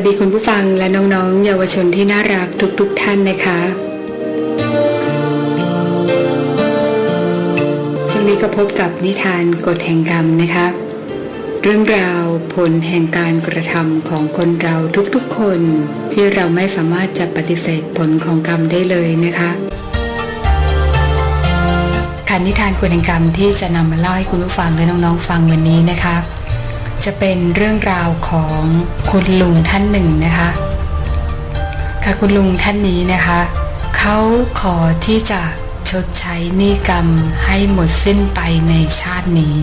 สวัสดีคุณผู้ฟังและน้องๆ เยาวชนที่น่ารักทุกๆทท่านนะคะช่วงนี้ก็พบกับนิทานกฎแห่งกรรมนะคะ เรื่องราวผลแห่งการกระทำของคนเราทุกๆคน ที่เราไม่สามารถจะปฏิเสธผลของกรรมได้เลยนะคะค่ะนิทานกฎแห่งกรรมที่จะนำมาเล่าให้คุณผู้ฟังและน้องๆ ฟังวันนี้นะคะ จะเป็นเรื่องราวของคุณลุงท่านหนึ่งนะคะ ค่ะคุณลุงท่านนี้นะคะเขาขอที่จะชดใช้หนี้กรรมให้หมดสิ้นไปในชาตินี้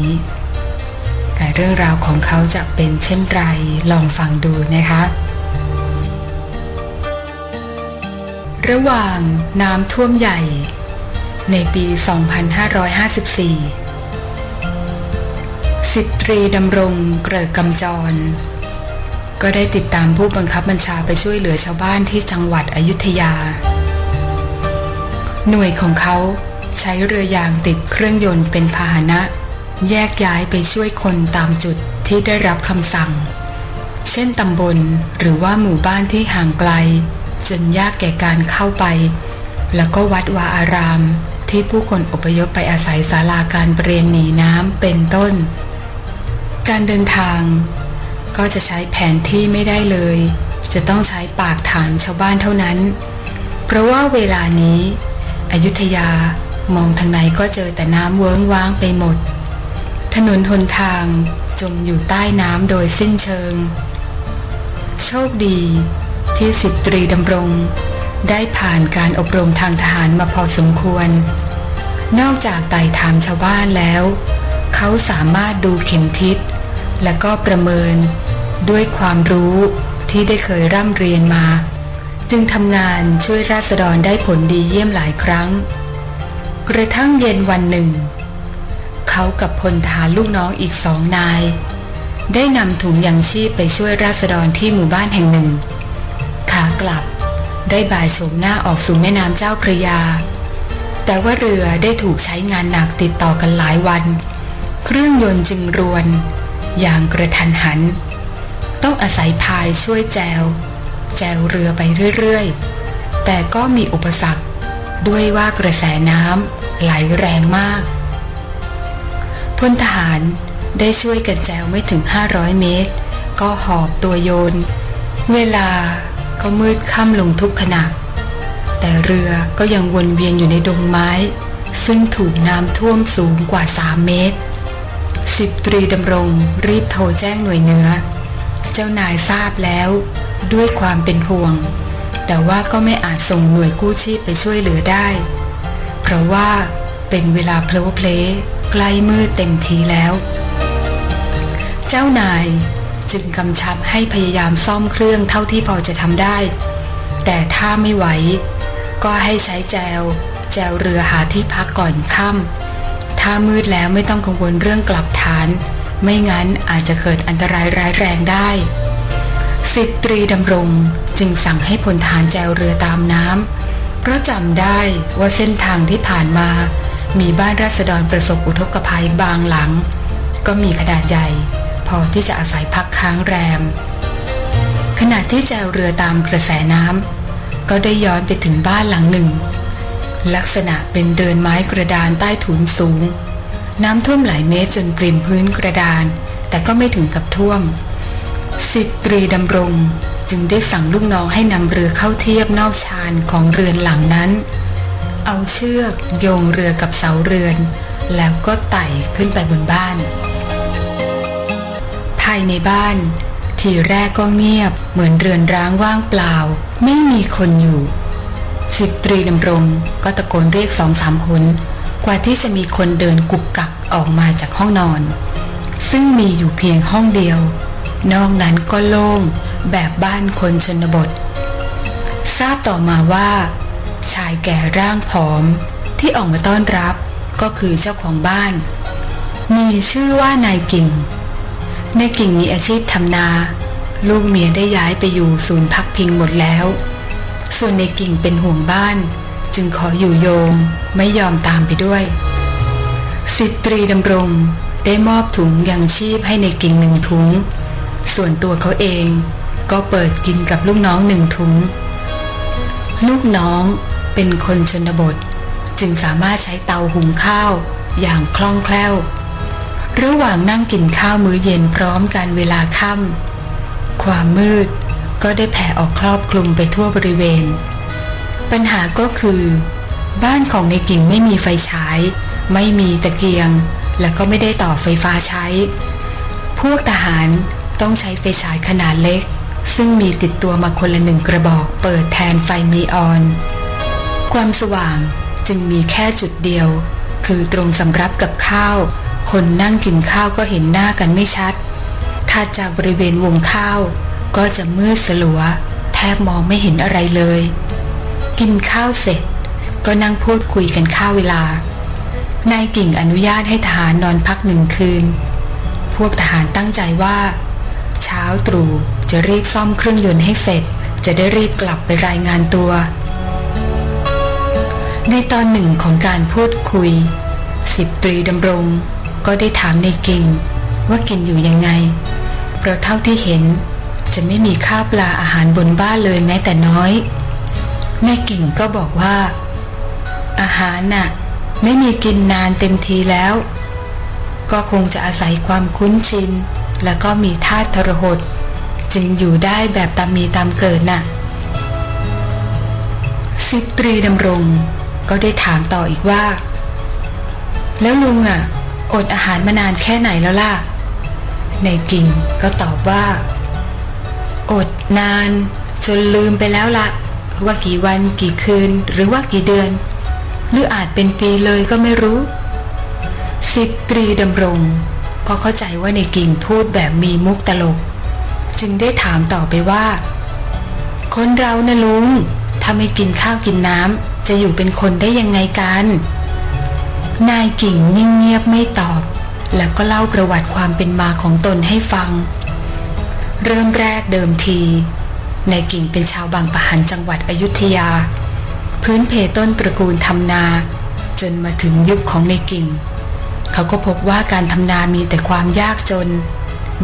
แต่เรื่องราวของเขาจะเป็นเช่นไรลองฟังดูนะคะ ระหว่างน้ำท่วมใหญ่ในปี 2554 สิบตรีดำรงเกริกกำจร ก็ได้ติดตามผู้บังคับบัญชาไปช่วยเหลือชาวบ้านที่จังหวัดอยุธยา หน่วยของเขาใช้เรือยางติดเครื่องยนต์เป็นพาหนะ แยกย้ายไปช่วยคนตามจุดที่ได้รับคำสั่ง เช่นตำบลหรือว่าหมู่บ้านที่ห่างไกล จนยากแก่การเข้าไป แล้วก็วัดวาอารามที่ผู้คนอพยพไปอาศัยศาลาการเปรียนหนีน้ำเป็นต้น การเดินทาง ก็จะใช้แผนที่ไม่ได้เลย จะต้องใช้ปากถามชาวบ้านเท่านั้น เพราะว่าเวลานี้อยุธยามองทางไหนก็เจอแต่น้ำเวิ้งว้างไปหมด ถนนหนทางจมอยู่ใต้น้ำโดยสิ้นเชิง โชคดีที่สิบตรีดำรง ได้ผ่านการอบรมทางทหารมาพอสมควร นอกจากไต่ถามชาวบ้านแล้ว เขาสามารถดูเข็มทิศ และก็ประเมิน ด้วยความรู้ที่ได้เคยร่ำเรียนมา จึงทำงานช่วยราษฎรได้ผลดีเยี่ยมหลายครั้ง กระทั่งเย็นวันหนึ่ง เขากับพลทหารลูกน้องอีกสองนาย ได้นำถุงยังชีพไปช่วยราษฎรที่หมู่บ้านแห่งหนึ่ง ขากลับได้บ่ายโฉมหน้าออกสู่แม่น้ำเจ้าพระยา แต่ว่าเรือได้ถูกใช้งานหนักติดต่อกันหลายวัน เครื่องยนต์จึงรวน อย่างกระทันหัน ต้องอาศัยพายช่วยแจว แจวเรือไปเรื่อยๆ แต่ก็มีอุปสรรค ด้วยว่ากระแสน้ำไหลแรงมากพลทหารได้ช่วยกันแจวไม่ถึง 500 เมตร ก็หอบตัวโยน เวลาก็มืดค่ำลงทุกขณะ แต่เรือก็ยังวนเวียนอยู่ในดงไม้ ซึ่งถูกน้ำท่วมสูงกว่า 3 เมตร สิบตรีดำรงรีบโทรแจ้งหน่วยเนื้อ เจ้านายทราบแล้วด้วยความเป็นห่วง แต่ว่าก็ไม่อาจส่งหน่วยกู้ชีพไปช่วยเหลือได้ เพราะว่าเป็นเวลาเพลวเพลใกล้มืดเต็มทีแล้ว เจ้านายจึงกำชับให้พยายามซ่อมเครื่องเท่าที่พอจะทำได้ แต่ถ้าไม่ไหว ก็ให้ใช้แจว แจวเรือหาที่พักก่อนค่ำ ถ้ามืดแล้วไม่ต้องกังวลเรื่องกลับฐาน ไม่งั้นอาจจะเกิดอันตรายร้ายแรงได้สิบตรีดำรงจึงสั่งให้พลทหารแจวเรือตามน้ำเพราะจำได้ว่าเส้นทางที่ผ่านมา มีบ้านราษฎรประสบอุทกภัยบางหลัง ก็มีขนาดใหญ่ พอที่จะอาศัยพักค้างแรม ขณะที่แจวเรือตามกระแสน้ำก็ได้ย้อนไปถึงบ้านหลังหนึ่ง ลักษณะเป็นเรือนไม้กระดานใต้ถุนสูง น้ำท่วมหลายเมตรจนปริมพื้นกระดาน แต่ก็ไม่ถึงกับท่วมสิบตรีดำรง จึงได้สั่งลูกน้องให้นำเรือเข้าเทียบนอกชานของเรือนหลังนั้น เอาเชือกโยงเรือกับเสาเรือน แล้วก็ไต่ขึ้นไปบนบ้าน ภายในบ้าน ทีแรกก็เงียบเหมือนเรือนร้างว่างเปล่า ไม่มีคนอยู่ สิบตรีดำรงก็ตะโกนเรียกสองสามหนกว่าที่จะมีคนเดินกุกกักออกมาจากห้องนอน ซึ่งมีอยู่เพียงห้องเดียว นอกนั้นก็โล่งแบบบ้านคนชนบท ทราบต่อมาว่า ชายแก่ร่างผอมที่ออกมาต้อนรับก็คือเจ้าของบ้าน มีชื่อว่านายกิ่งนายกิ่งมีอาชีพทำนา ลูกเมียได้ย้ายไปอยู่ศูนย์พักพิงหมดแล้ว ส่วนในกิ่งเป็นห่วงบ้าน จึงขออยู่โยมไม่ยอมตามไปด้วย สิบตรีดำรงได้มอบถุงยังชีพให้ในกิ่งหนึ่งถุง ส่วนตัวเขาเองก็เปิดกินกับลูกน้องหนึ่งถุง ลูกน้องเป็นคนชนบท จึงสามารถใช้เตาหุงข้าวอย่างคล่องแคล่ว ระหว่างนั่งกินข้าวมื้อเย็นพร้อมกันเวลาค่ำความมืด ก็ได้แผ่ออกครอบคลุมไปทั่วบริเวณ ปัญหาก็คือ บ้านของในกิ่งไม่มีไฟฉาย ไม่มีตะเกียง และก็ไม่ได้ต่อไฟฟ้าใช้ พวกทหารต้องใช้ไฟฉายขนาดเล็ก ซึ่งมีติดตัวมาคนละหนึ่งกระบอกเปิดแทนไฟนีออน ความสว่างจึงมีแค่จุดเดียว คือตรงสำรับกับข้าว คนนั่งกินข้าวก็เห็นหน้ากันไม่ชัดถัดจากบริเวณวงข้าว ก็จะมืดสลัว แทบมองไม่เห็นอะไรเลย กินข้าวเสร็จ ก็นั่งพูดคุยกันข้าวเวลานายกิ่งอนุญาตให้ทหารนอนพักหนึ่งคืน พวกทหารตั้งใจว่า เช้าตรู่จะรีบซ่อมเครื่องยนต์ให้เสร็จ จะได้รีบกลับไปรายงานตัว ในตอนหนึ่งของการพูดคุย สิบตรีดำรง ก็ได้ถามในกิ่งว่ากินอยู่ยังไงเพราะเท่าที่เห็น จะไม่มีข้าวปลาอาหารบนบ้านเลยแม้แต่น้อย แม่กิ่งก็บอกว่า อาหารน่ะ ไม่มีกินนานเต็มทีแล้ว ก็คงจะอาศัยความคุ้นชิน แล้วก็มีธาตุทรหดจึงอยู่ได้แบบตามมีตามเกิดน่ะสิบตรีดำรงก็ได้ถามต่ออีกว่า แล้วลุงอะ อดอาหารมานานแค่ไหนแล้วล่ะ ในกิ่งก็ตอบว่า อดนาน จนลืมไปแล้วละว่ากี่วันกี่คืนหรือว่ากี่เดือน หรืออาจเป็นปีเลยก็ไม่รู้ สิบตรีดำรง ก็เข้าใจว่าในกิ่งพูดแบบมีมุกตลก จึงได้ถามต่อไปว่า คนเรานะลุง ถ้าไม่กินข้าวกินน้ำจะอยู่เป็นคนได้ยังไงกัน นายกิ่งนิ่งเงียบไม่ตอบ แล้วก็เล่าประวัติความเป็นมาของตนให้ฟัง เริ่มแรกเดิมทีนายกิ่งเป็นชาวบางปะหันจังหวัดอยุธยา พื้นเพต้นตระกูลทำนา จนมาถึงยุคของนายกิ่ง เขาก็พบว่าการทำนามีแต่ความยากจน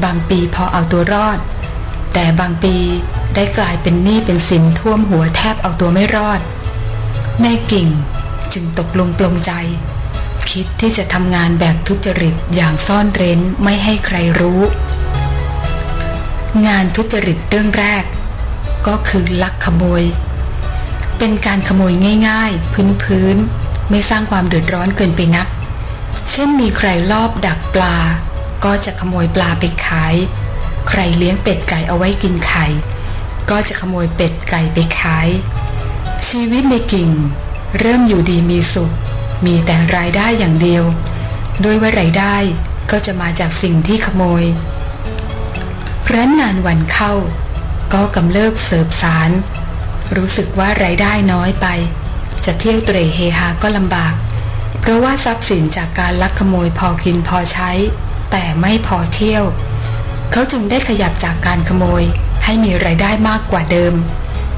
บางปีพอเอาตัวรอด แต่บางปีได้กลายเป็นหนี้เป็นสินท่วมหัวแทบเอาตัวไม่รอดแม่กิ่งจึงตกลงปลงใจ คิดที่จะทำงานแบบทุจริตอย่างซ่อนเร้นไม่ให้ใครรู้ งานทุจริตเรื่องแรก ก็คือลักขโมย เป็นการขโมยง่าย ๆ พื้นๆไม่สร้างความเดือดร้อนเกินไปนัก เช่นมีใครลอบดักปลา ก็จะขโมยปลาไปขาย ใครเลี้ยงเป็ดไก่เอาไว้กินไข่ ก็จะขโมยเป็ดไก่ไปขาย ชีวิตในกิ่ง เริ่มอยู่ดีมีสุข มีแต่รายได้อย่างเดียวโดยว่ารายได้ก็จะมาจากสิ่งที่ขโมย ครั้นนานวันเข้า ก็กำเริบเสิบสาร รู้สึกว่ารายได้น้อยไป จะเที่ยวเตร่เฮฮาก็ลำบาก เพราะว่าทรัพย์สินจากการลักขโมยพอกินพอใช้ แต่ไม่พอเที่ยว เขาจึงได้ขยับจากการขโมยให้มีรายได้มากกว่าเดิม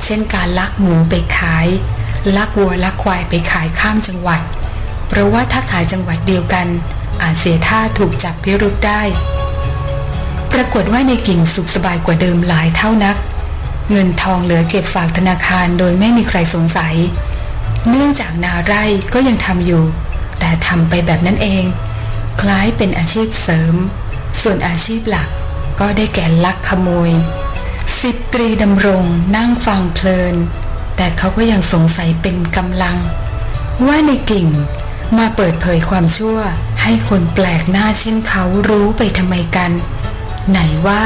เช่นการลักหมูไปขาย ลักวัวลักควายไปขายข้ามจังหวัด เพราะว่าถ้าขายจังหวัดเดียวกัน อาจเสียท่าถูกจับพิรุธได้ ปรากฏว่าในกิ่งสุขสบายกว่าเดิมหลายเท่านัก เงินทองเหลือเก็บฝากธนาคารโดยไม่มีใครสงสัย เนื่องจากนาไร่ก็ยังทำอยู่ แต่ทำไปแบบนั้นเอง คล้ายเป็นอาชีพเสริม ส่วนอาชีพหลักก็ได้แก่ลักขโมยสิบตรีดำรงนั่งฟังเพลิน แต่เขาก็ยังสงสัยเป็นกำลัง ว่าในกิ่งมาเปิดเผยความชั่วให้คนแปลกหน้าเช่นเขารู้ไปทำไมกัน ไหนว่า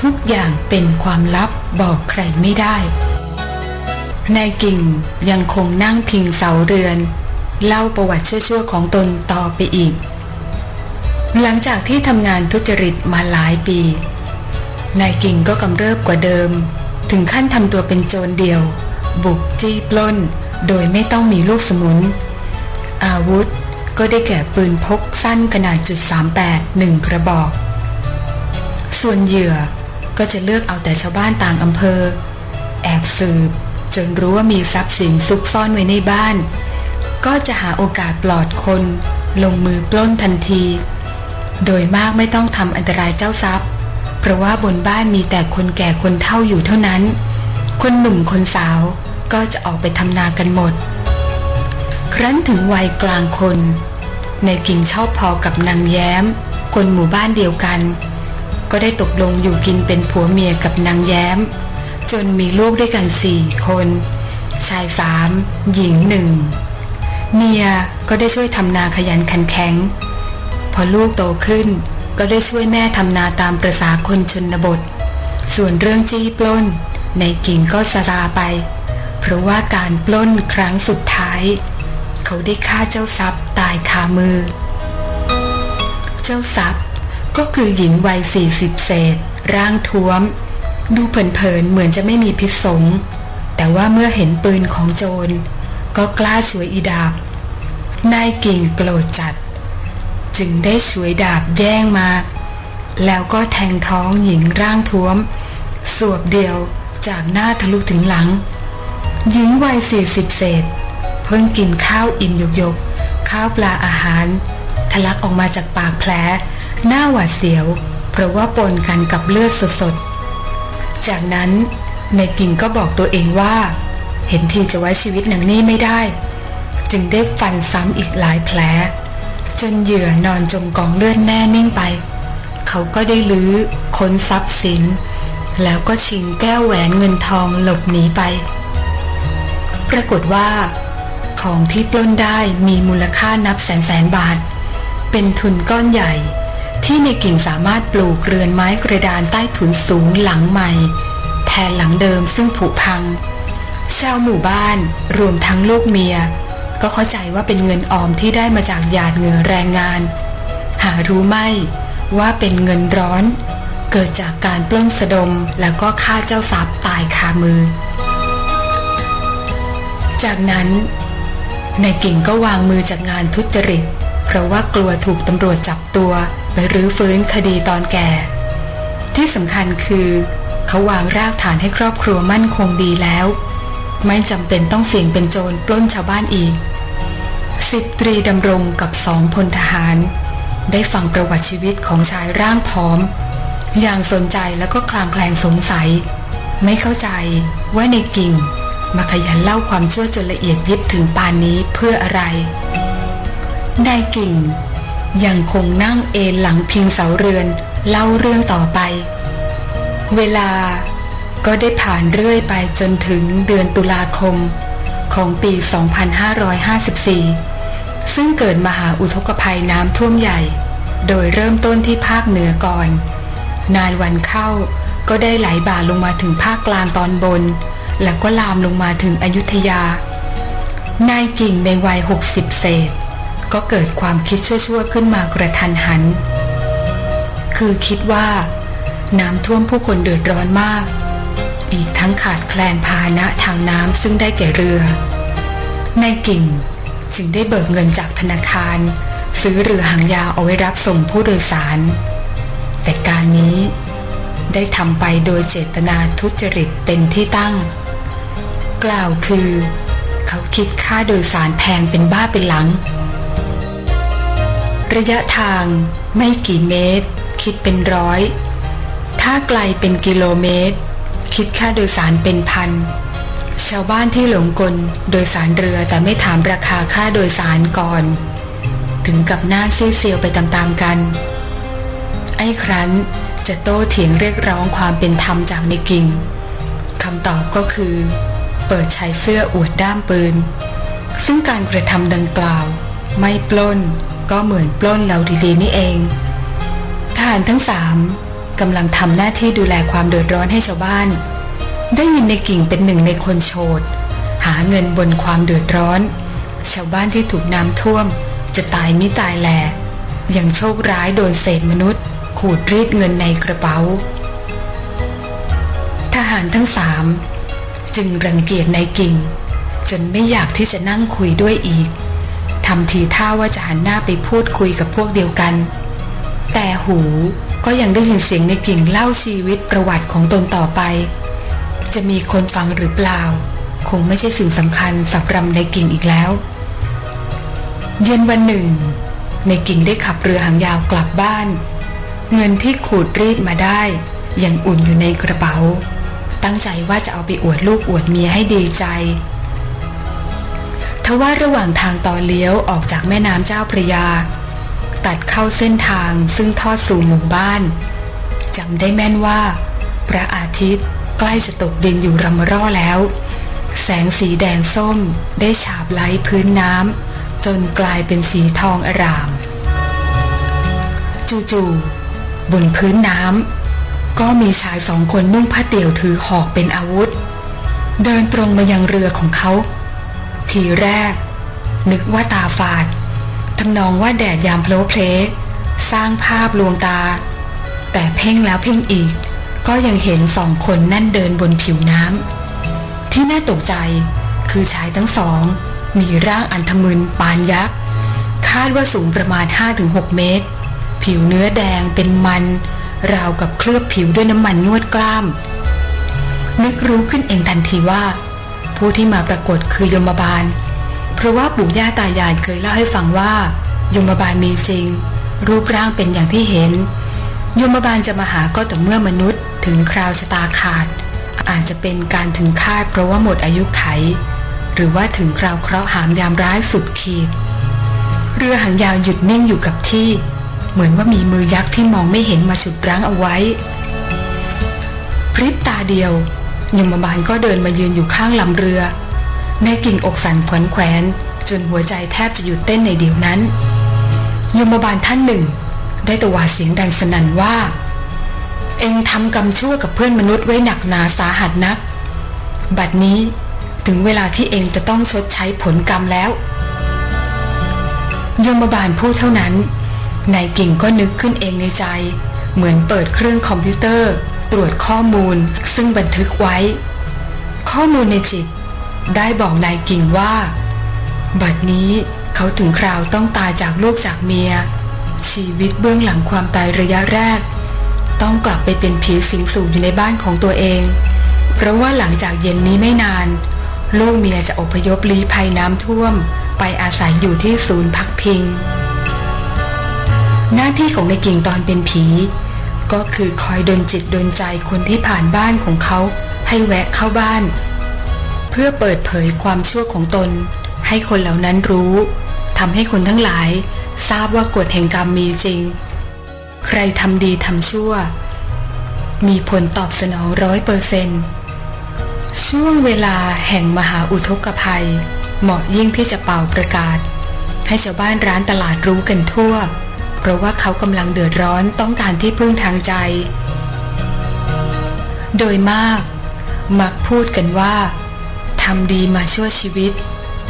ทุกอย่างเป็นความลับบอกใครไม่ได้ นายกิ่งยังคงนั่งพิงเสาเรือน เล่าประวัติชั่วๆของตนต่อไปอีก หลังจากที่ทำงานทุจริตมาหลายปี นายกิ่งก็กำเริบกว่าเดิม ถึงขั้นทำตัวเป็นโจรเดียว บุกจี้ปล้น โดยไม่ต้องมีลูกสมุน อาวุธก็ได้แก่ปืนพกสั้นขนาดจุด38หนึ่งกระบอก ส่วนเหยื่อก็จะเลือกเอาแต่ชาวบ้านต่างอำเภอ แอบสืบจนรู้ว่ามีทรัพย์สินซุกซ่อนไว้ในบ้าน ก็จะหาโอกาสปลอดคน ลงมือปล้นทันที โดยมากไม่ต้องทำอันตรายเจ้าทรัพย์ เพราะว่าบนบ้านมีแต่คนแก่คนเฒ่าอยู่เท่านั้น คนหนุ่มคนสาวก็จะออกไปทำนากันหมด ครั้นถึงวัยกลางคน ในกิ่งชอบพอกับนางแย้ม คนหมู่บ้านเดียวกัน ก็ได้ตกลงอยู่กินเป็นผัวเมียกับนางแย้ม จนมีลูกด้วยกันสี่คน ชายสามหญิงหนึ่งเมียก็ได้ช่วยทำนาขยันขันแข็ง พอลูกโตขึ้นก็ได้ช่วยแม่ทำนาตามประษาคนชนบท ส่วนเรื่องจี้ปล้น ในกิ่งก็ซาซาไป เพราะว่าการปล้นครั้งสุดท้าย เขาได้ฆ่าเจ้าทรัพย์ตายคามือ เจ้าทรัพย์ ก็คือหญิงวัยสี่สิบเศษ ร่างท้วม ดูเผินๆเหมือนจะไม่มีพิษสง แต่ว่าเมื่อเห็นปืนของโจร ก็กล้าช่วยอีดาบ นายกิ่งโกรธจัด จึงได้ช่วยดาบแย่งมา แล้วก็แทงท้องหญิงร่างท้วม สวบเดียวจากหน้าทะลุถึงหลัง หญิงวัยสี่สิบเศษ เพิ่งกินข้าวอิ่มยกยกๆข้าวปลาอาหาร ทะลักออกมาจากปากแผล หน้าหวาดเสียว เพราะว่าปนกันกับเลือดสดๆ จากนั้นในกิ่งก็บอกตัวเองว่า เห็นทีจะไว้ชีวิตนางนี่ไม่ได้ จึงได้ฟันซ้ำอีกหลายแผล จนเหยื่อนอนจมกองเลือดแน่นิ่งไป เขาก็ได้ลื้อค้นทรัพย์สิน แล้วก็ชิงแก้วแหวนเงินทองหลบหนีไป ปรากฏว่า ของที่ปล้นได้มีมูลค่านับแสนแสนบาท เป็นทุนก้อนใหญ่ ที่ในกิ่งสามารถปลูกเรือนไม้กระดานใต้ถุนสูงหลังใหม่ แทนหลังเดิมซึ่งผุพัง ชาวหมู่บ้านรวมทั้งลูกเมีย ก็เข้าใจว่าเป็นเงินออมที่ได้มาจากหยาดเหงื่อแรงงาน หารู้ไหมว่าเป็นเงินร้อน เกิดจากการปล้นสะดมแล้วก็ฆ่าเจ้าทรัพย์ตายคามือ จากนั้นนายกิ่งก็วางมือจากงานทุจริต เพราะว่ากลัวถูกตำรวจจับตัว ไปรื้อฟื้นคดีตอนแก่ ที่สำคัญคือเขาวางรากฐานให้ครอบครัวมั่นคงดีแล้ว ไม่จำเป็นต้องเสี่ยงเป็นโจรปล้นชาวบ้านอีกสิบตรีดำรงกับสองพลทหาร ได้ฟังประวัติชีวิตของชายร่างผอม อย่างสนใจแล้วก็คลางแคลงสงสัย ไม่เข้าใจว่าในกิ่งมาขยันเล่าความชั่วจนละเอียดยิบถึงปานนี้เพื่ออะไรนายกิ่ง ยังคงนั่งเอนหลังพิงเสาเรือน เล่าเรื่องต่อไป เวลาก็ได้ผ่านเรื่อยไปจนถึงเดือนตุลาคมของปี 2554 ซึ่งเกิดมหาอุทกภัยน้ำท่วมใหญ่ โดยเริ่มต้นที่ภาคเหนือก่อน นานวันเข้าก็ได้ไหลบ่าลงมาถึงภาคกลางตอนบน แล้วก็ลามลงมาถึงอยุธยา นายกิ่งในวัย 60 เศษ ก็เกิดความคิดชั่วๆขึ้นมากระทันหัน คือคิดว่า น้ำท่วมผู้คนเดือดร้อนมาก อีกทั้งขาดแคลนพาหนะทางน้ำซึ่งได้แก่เรือนายกิ่งจึงได้เบิกเงินจากธนาคาร ซื้อเรือหางยาวเอาไว้รับส่งผู้โดยสาร แต่การนี้ได้ทำไปโดยเจตนาทุจริตเป็นที่ตั้ง กล่าวคือ เขาคิดค่าโดยสารแพงเป็นบ้าเป็นหลัง ระยะทางไม่กี่เมตร คิดเป็นร้อย ถ้าไกลเป็นกิโลเมตร คิดค่าโดยสารเป็นพัน ชาวบ้านที่หลงกลโดยสารเรือแต่ไม่ถามราคาค่าโดยสารก่อน ถึงกับหน้าซีดเซียวไปตามๆกัน ไอ้ครั้นจะโต้เถียงเรียกร้องความเป็นธรรมจากในกิ่งคำตอบก็คือ เปิดชายเสื้ออวดด้ามปืน ซึ่งการกระทำดังกล่าว ไม่ปล้น ก็เหมือนปล้นเราดีๆนี่เอง ทหารทั้งสามกำลังทำหน้าที่ดูแลความเดือดร้อนให้ชาวบ้าน ได้ยินในกิ่งเป็นหนึ่งในคนโฉดหาเงินบนความเดือดร้อน ชาวบ้านที่ถูกน้ำท่วม จะตายไม่ตายแหลยังโชคร้ายโดนเศษมนุษย์ ขูดรีดเงินในกระเป๋า ทหารทั้งสามจึงรังเกียจนายกิ่ง จนไม่อยากที่จะนั่งคุยด้วยอีก ทำทีท่าว่าจะหันหน้าไปพูดคุยกับพวกเดียวกัน แต่หูก็ยังได้ยินเสียงในกิ่งเล่าชีวิตประวัติของตนต่อไป จะมีคนฟังหรือเปล่า คงไม่ใช่สิ่งสำคัญสำหรับในกิ่งอีกแล้ว เย็นวันหนึ่ง ในกิ่งได้ขับเรือหางยาวกลับบ้าน เงินที่ขูดรีดมาได้ยังอุ่นอยู่ในกระเป๋า ตั้งใจว่าจะเอาไปอวดลูกอวดเมียให้ดีใจ ทว่าระหว่างทางต่อเลี้ยวออกจากแม่น้ำเจ้าพระยา ตัดเข้าเส้นทางซึ่งทอดสู่หมู่บ้านจำได้แม่นว่า พระอาทิตย์ใกล้จะตกดินอยู่รำร่อแล้ว แสงสีแดงส้มได้ฉาบไล้พื้นน้ำจนกลายเป็นสีทองอร่าม จู่ๆบนพื้นน้ำก็มีชายสองคนนุ่งผ้าเตี่ยวถือหอกเป็นอาวุธ เดินตรงมายังเรือของเขา ทีแรก นึกว่าตาฝาดทำนองว่าแดดยามโพลเพลสร้างภาพลวงตา แต่เพ่งแล้วเพ่งอีก ก็ยังเห็นสองคนนั่นเดินบนผิวน้ำที่น่าตกใจคือชายทั้งสอง มีร่างอันทมึนปานยักษ์คาดว่าสูงประมาณ 5-6 เมตร ผิวเนื้อแดงเป็นมัน ราวกับเคลือบผิวด้วยน้ำมันนวดกล้าม นึกรู้ขึ้นเองทันทีว่า ผู้ที่มาปรากฏคือยมบาล เพราะว่าปู่ย่าตายายเคยเล่าให้ฟังว่า ยมบาลมีจริง รูปร่างเป็นอย่างที่เห็น ยมบาลจะมาหาก็แต่อเมื่อมนุษย์ ถึงคราวชะตาขาด อาจจะเป็นการถึงคาดเพราะว่าหมดอายุไข หรือว่าถึงคราวเคราะห์หามยามร้ายสุดขีด เรือหางยาวหยุดนิ่งอยู่กับที่ เหมือนว่ามีมือยักษ์ที่มองไม่เห็นมาฉุดรั้งเอาไว้พริบตาเดียว ยมบาลก็เดินมายืนอยู่ข้างลำเรือ แม่กิ่งอกสั่นขวัญแขวนจนหัวใจแทบจะหยุดเต้นในเดียวนั้นยมบาลท่านหนึ่ง ได้ตวาดเสียงดังสนั่นว่า เองทำกรรมชั่วกับเพื่อนมนุษย์ไว้หนักหนาสาหัสนัก บัดนี้ถึงเวลาที่เองจะต้องชดใช้ผลกรรมแล้วยมบาลพูดเท่านั้นนายกิ่งก็นึกขึ้นเองในใจ เหมือนเปิดเครื่องคอมพิวเตอร์ ตรวจข้อมูลซึ่งบันทึกไว้ ข้อมูลในจิต ได้บอกนายกิ่งว่า บัดนี้เขาถึงคราวต้องตายจากลูกจากเมีย ชีวิตเบื้องหลังความตายระยะแรก ต้องกลับไปเป็นผีสิงสู่อยู่ในบ้านของตัวเอง เพราะว่าหลังจากเย็นนี้ไม่นาน ลูกเมียจะอพยพลี้ภัยน้ำท่วม ไปอาศัยอยู่ที่ศูนย์พักพิง หน้าที่ของนายกิ่งตอนเป็นผี ก็คือคอยดลจิตดลใจคนที่ผ่านบ้านของเขาให้แวะเข้าบ้าน เพื่อเปิดเผยความชั่วของตน ให้คนเหล่านั้นรู้ทำให้คนทั้งหลาย ทราบว่ากฎแห่งกรรมมีจริง ใครทำดีทำชั่ว มีผลตอบสนองร้อยเปอร์เซนต์ช่วงเวลาแห่งมหาอุทกภัย เหมาะยิ่งที่จะเป่าประกาศ ให้ชาวบ้านร้านตลาดรู้กันทั่ว เพราะว่าเขากำลังเดือดร้อนต้องการที่พึ่งทางใจ โดยมาก มักพูดกันว่าทำดีมาชั่วชีวิต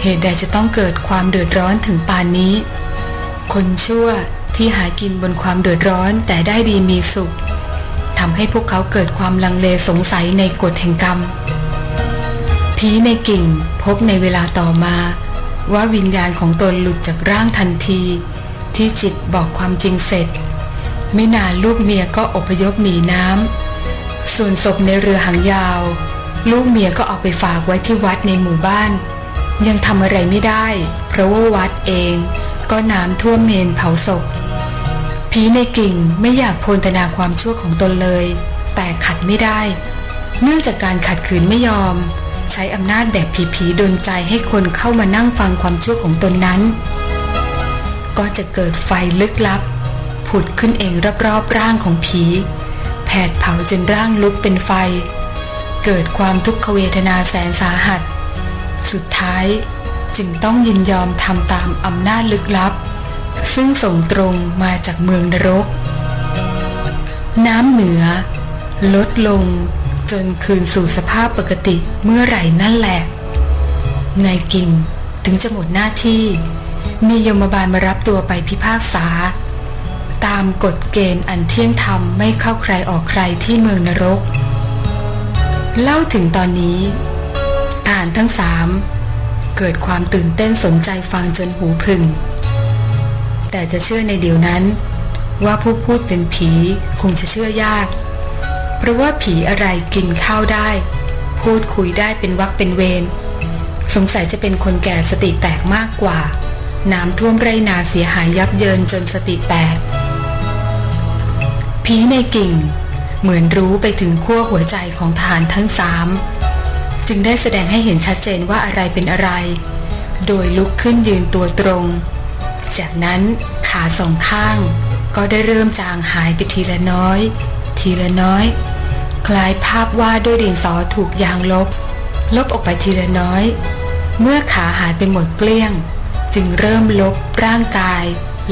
เหตุใดจะต้องเกิดความเดือดร้อนถึงปานนี้ คนชั่วที่หากินบนความเดือดร้อนแต่ได้ดีมีสุขทำให้พวกเขาเกิดความลังเลสงสัยในกฎแห่งกรรมผีในกิ่งพบในเวลาต่อมา ว่าวิญญาณของตนหลุดจากร่างทันที ที่จิตบอกความจริงเสร็จ ไม่นานลูกเมียก็อพยพหนีน้ำส่วนศพในเรือหางยาว ลูกเมียก็เอาไปฝากไว้ที่วัดในหมู่บ้าน ยังทำอะไรไม่ได้ เพราะว่าวัดเองก็น้ำท่วมเมนเผาศพผีในกิ่งไม่อยากโพลธนาความชั่วของตนเลย แต่ขัดไม่ได้ เนื่องจากการขัดขืนไม่ยอม ใช้อำนาจแบบผีๆดนใจให้คนเข้ามานั่งฟังความชั่วของตนนั้น ก็จะเกิดไฟลึกลับ ผุดขึ้นเองรอบๆร่างของผี แผดเผาจนร่างลุกเป็นไฟ เกิดความทุกขเวทนาแสนสาหัส สุดท้ายจึงต้องยินยอมทำตามอำนาจลึกลับ ซึ่งส่งตรงมาจากเมืองนรก น้ำเหนือ ลดลงจนคืนสู่สภาพปกติเมื่อไหร่นั่นแหละ นายกิ่งถึงจะหมดหน้าที่ มียมบาลมารับตัวไปพิพากษา ตามกฎเกณฑ์อันเที่ยงธรรมไม่เข้าใครออกใครที่เมืองนรก เล่าถึงตอนนี้ทหารทั้งสามเกิดความตื่นเต้นสนใจฟังจนหูพึ่งแต่จะเชื่อในเดี๋ยวนั้น ว่าผู้พูดเป็นผีคงจะเชื่อยาก เพราะว่าผีอะไรกินข้าวได้ พูดคุยได้เป็นวักเป็นเวรสงสัยจะเป็นคนแก่สติแตกมากกว่า น้ำท่วมไรนาเสียหายยับเยินจนสติแตกผีในกิ่ง เหมือนรู้ไปถึงขั้วหัวใจของทหารทั้งสามจึงได้แสดงให้เห็นชัดเจนว่าอะไรเป็นอะไร โดยลุกขึ้นยืนตัวตรง จากนั้นขาสองข้าง ก็ได้เริ่มจางหายไปทีละน้อย ทีละน้อย คล้ายภาพวาดด้วยดินสอถูกยางลบ ลบออกไปทีละน้อย เมื่อขาหายไปหมดเกลี้ยง จึงเริ่มลบร่างกาย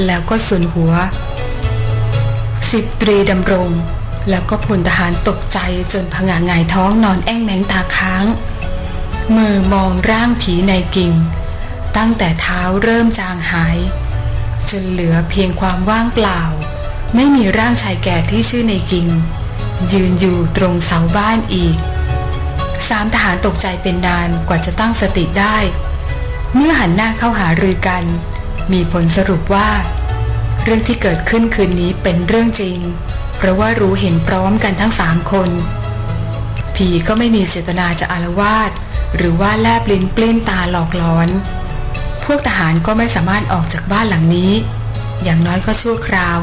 แล้วก็ส่วนหัว สิบตรีดำรง แล้วก็พลทหารตกใจจนผงาหงายท้องนอนแอ้งแมงตาค้างมือมองร่างผีในกิ่ง ตั้งแต่เท้าเริ่มจางหาย จนเหลือเพียงความว่างเปล่า ไม่มีร่างชายแก่ที่ชื่อในกิ่ง ยืนอยู่ตรงเสาบ้านอีกสามทหารตกใจเป็นนานกว่าจะตั้งสติได้ เมื่อหันหน้าเข้าหารือกัน มีผลสรุปว่า เรื่องที่เกิดขึ้นคืนนี้เป็นเรื่องจริง เพราะว่ารู้เห็นพร้อมกันทั้งสามคน ผีก็ไม่มีเจตนาจะอารวาสหรือว่าแลบลิ้นปลิ้นตาหลอกหลอน พวกทหารก็ไม่สามารถออกจากบ้านหลังนี้ อย่างน้อยก็ชั่วคราว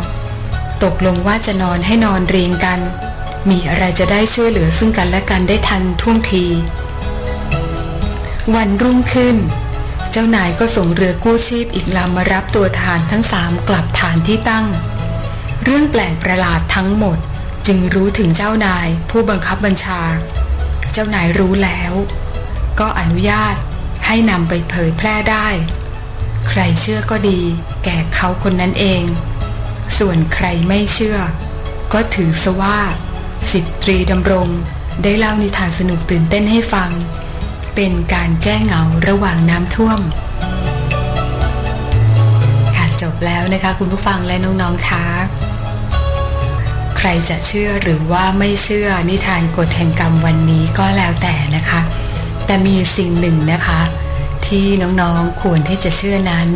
ตกลงว่าจะนอนให้นอนเรียงกัน มีอะไรจะได้ช่วยเหลือซึ่งกันและกันได้ทันท่วงที วันรุ่งขึ้น เจ้านายก็ส่งเรือกู้ชีพอีกลำมารับตัวทารทั้งสามกลับฐานที่ตั้ง เรื่องแปลกประหลาดทั้งหมดจึงรู้ถึงเจ้านายผู้บังคับบัญชา เจ้านายรู้แล้ว ก็อนุญาตให้นำไปเผยแพร่ได้ ใครเชื่อก็ดีแก่เขาคนนั้นเอง ส่วนใครไม่เชื่อ ก็ถือซะว่าสิบตรีดำรงได้เล่านิทานสนุกตื่นเต้นให้ฟัง เป็นการแก้เหงาระหว่างน้ำท่วมค่ะจบแล้วนะคะคุณผู้ฟังและน้องๆคะใครจะเชื่อหรือว่าไม่เชื่อนิทานกฎแห่งกรรมวันนี้ก็แล้วแต่นะคะ แต่มีสิ่งหนึ่งนะคะ ที่น้องๆควรที่จะเชื่อนั้น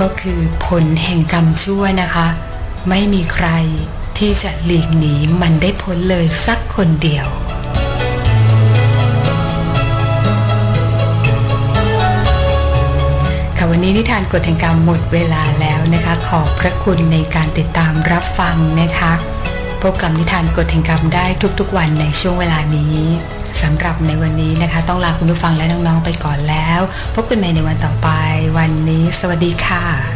ก็คือผลแห่งกรรมชั่วนะคะ ไม่มีใครที่จะหลีกหนีมันได้พ้นเลยสักคนเดียว วันนี้นิทานกฎแห่งกรรมหมดเวลาแล้วนะคะ ขอบพระคุณในการติดตามรับฟังนะคะ พบกับนิทานกฎแห่งกรรมได้ทุกๆ วันในช่วงเวลานี้สำหรับในวันนี้นะคะ ต้องลาคุณผู้ฟังและน้องๆไปก่อนแล้ว พบกันใหม่ในวันต่อไป วันนี้ สวัสดีค่ะ